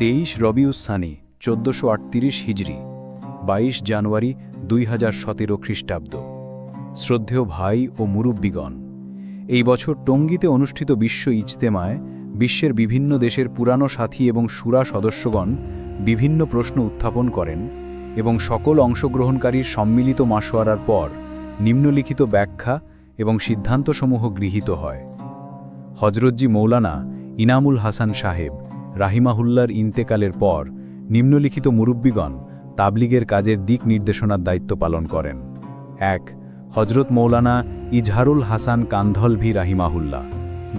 তেইশ রবিউসানি চোদ্দশো আটত্রিশ হিজরি, বাইশ জানুয়ারি দুই হাজার সতেরো খ্রিস্টাব্দ। শ্রদ্ধেয় ভাই ও মুরব্বিগণ, এই বছর টঙ্গীতে অনুষ্ঠিত বিশ্ব ইজতেমায় বিশ্বের বিভিন্ন দেশের পুরানো সাথী এবং সুরা সদস্যগণ বিভিন্ন প্রশ্ন উত্থাপন করেন এবং সকল অংশগ্রহণকারীর সম্মিলিত মাসোয়ারার পর নিম্নলিখিত ব্যাখ্যা এবং সিদ্ধান্তসমূহ গৃহীত হয়। হজরতজি মৌলানা ইনামুল হাসান সাহেব রাহিমাহুল্লার ইন্তেকালের পর নিম্নলিখিত মুরব্বিগণ তাবলিগের কাজের দিক নির্দেশনার দায়িত্ব পালন করেন। এক হজরত মৌলানা ইজহারুল হাসান কান্ধলভি রাহিমাহুল্লা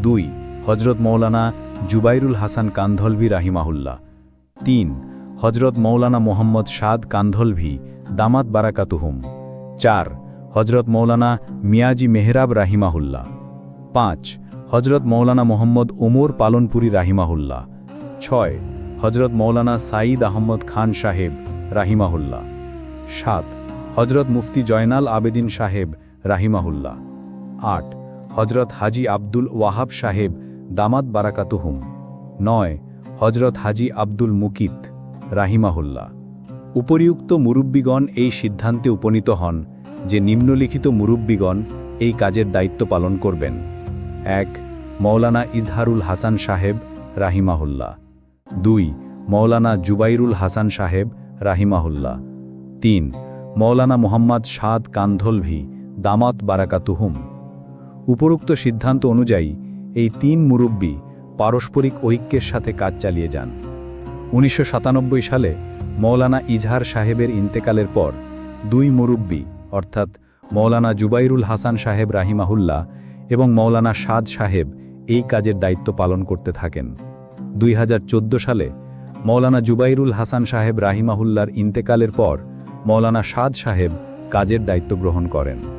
দুই হজরত মৌলানা জুবাইরুল হাসান কান্ধলভি রাহিমাহুল্লা তিন হজরত মৌলানা মোহাম্মদ সাদ কান্ধলভি দামাত বারাকাতুহুম। চার হজরত মৌলানা মিয়াজি মেহরাব রাহিমাহুল্লা পাঁচ হজরত মৌলানা মোহাম্মদ ওমর পালনপুরি রাহিমাহুল্লাহ। ছয় হজরত মৌলানা সাঈদ আহমদ খান সাহেব, রাহিমাহুল্লাহ। সাত হজরত মুফতি জয়নাল আবেদিন সাহেব, রাহিমাহুল্লাহ। আট হজরত হাজি আব্দুল ওয়াহাব সাহেব, দামাত বারাকাতুহুম। নয় হজরত হাজি আব্দুল মুকিত, রাহিমাহুল্লাহ। উপরিউক্ত মুরব্বীগণ এই সিদ্ধান্তে উপনীত হন যে নিম্নলিখিত মুরব্বীগণ এই কাজের দায়িত্ব পালন করবেন। এক, মৌলানা ইজহারুল হাসান সাহেব, রাহিমাহুল্লাহ। দুই, মৌলানা জুবাইরুল হাসান সাহেব, রাহিমাহুল্লাহ। তিন, মৌলানা মোহাম্মদ সাদ কান্ধলভি, দামাত বারাকাতুহুম। উপরোক্ত সিদ্ধান্ত অনুযায়ী, এই তিন মুরব্বী পারস্পরিক ঐক্যের সাথে কাজ চালিয়ে যান। উনিশশো সাতানব্বই সালে মৌলানা ইজহার সাহেবের ইন্তেকালের পর দুই মুরব্বী, অর্থাৎ মৌলানা জুবাইরুল হাসান সাহেব রাহিমাহুল্লাহ এবং মৌলানা সাদ সাহেব এই কাজের দায়িত্ব পালন করতে থাকেন। দুই হাজার চোদ্দ সালে মৌলানা জুবাইরুল হাসান সাহেব রাহিমাহুল্লার ইন্তেকালের পর মৌলানা সাদ সাহেব কাজের দায়িত্ব গ্রহণ করেন।